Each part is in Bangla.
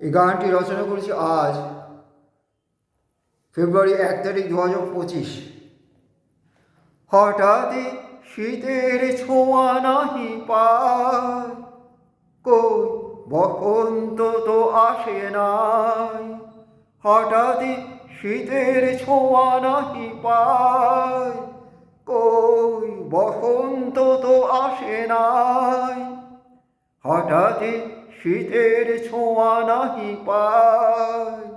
এই গানটি রচনা করেছি আজ ফেব্রুয়ারি এক তারিখ দু হাজার পঁচিশ। হঠাৎই শীতের ছোঁয়া নাহি পায় বসন্ত তো আসে নাই। হঠাৎই শীতের ছোঁয়া নাহি পায়, কই বসন্ত তো আসে নাই। হঠাৎই শীতের ছোঁয়া নাহি পায়।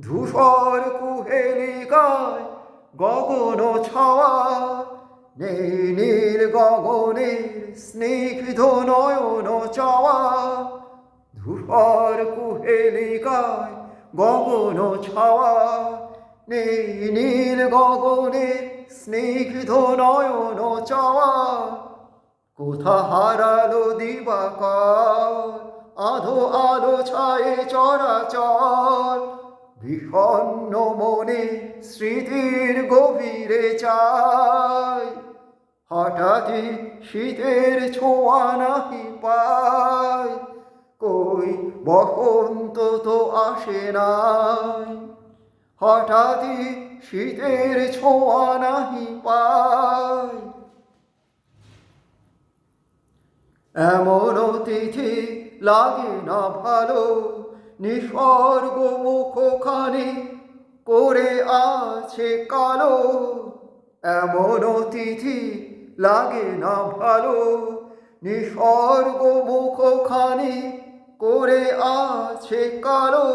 ধূসর কুহেলিকায় গগন ছাওয়া। নেই নীল গগনের স্নিগ্ধ নয়ন চাওয়া। ধূসর কুহেলিকায় গগন ছাওয়া। নেই নীল গগনের স্নিগ্ধ নয়ন চাওয়া। কোথা হারালো দিবাকার? আধো আলো ছায়ে চরাচর, বিষণ্ণ মনে স্মৃতির গভীরে চাই। হঠাৎই শীতের ছোঁয়া নাহি পায় কই বসন্ত তো আসে নাই। হঠাৎই শীতের ছোঁয়া নাহি পায় এমন অতিথি লাগে না ভালো, নিসর্গ মুখখানি করে আছে কালো। এমন অতিথি লাগে না ভালো, নিসর্গ মুখখানি করে আছে কালো।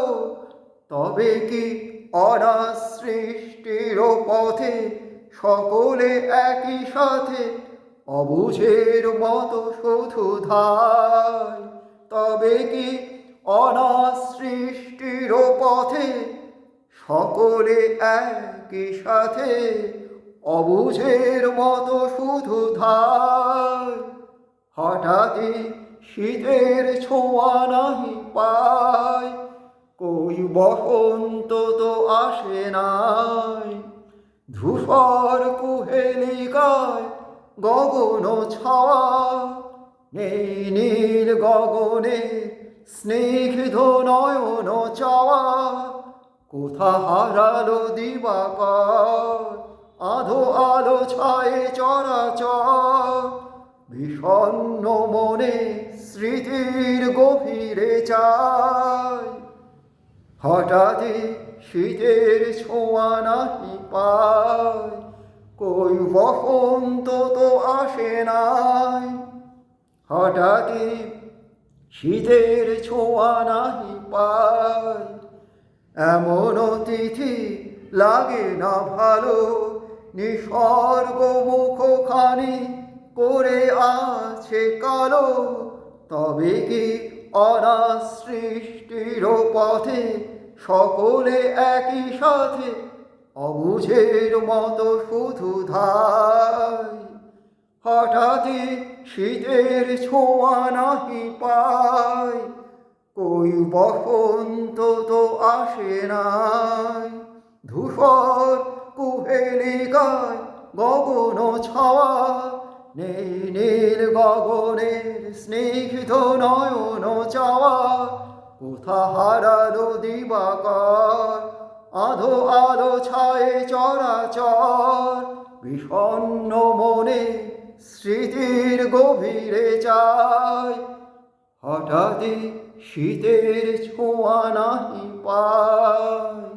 তবে কি অনাসৃষ্টির পথে সকলে একই সাথে অবুঝের মতো শুধু ধায় তবে কি অনাসৃষ্টির পথে সকলে একই সাথে অবুঝের মতো শুধু ধায় হঠাৎই শীতের ছোঁয়া নাহি পায়, কই বসন্ত তো আসে নাই। ধূসর কুহেলিকায় গগন ছাওয়া নেই নীল গগনে স্নিগ্ধ নয়ন চাওয়া, কোথা হারালো দিবাকর? আধো আলো ছায়ে চরাচর, বিষণ্ণ মনে স্মৃতির গভীরে চায় হঠাৎই শীতের ছোঁয়া নাহি পায়, কই বসন্ত তো আসে নাই। হঠাৎই শীতের ছোঁয়া নাহি পায়। এমন অতিথি লাগে না ভালো, নিসর্গ মুখখানি করে আছে কালো। তবে কি অনাসৃষ্টির পথে সকলে একই সাথে অবুঝের মতো শুধু ধায়? হঠাৎই শীতের ছোঁয়া নাহি পায় কই বসন্ত তো আসে নাই। ধূসর কুহেলিকায় গগন ছাওয়া, নেই নীল গগনের স্নিগ্ধ নয়ন চাওয়া, কোথা হারালো দিবাকর, আধো আলো ছায়ে চরাচর, বিষণ্ণ মনে স্মৃতির গভীরে চায় হঠাৎই শীতের ছোঁয়া নাহি পায়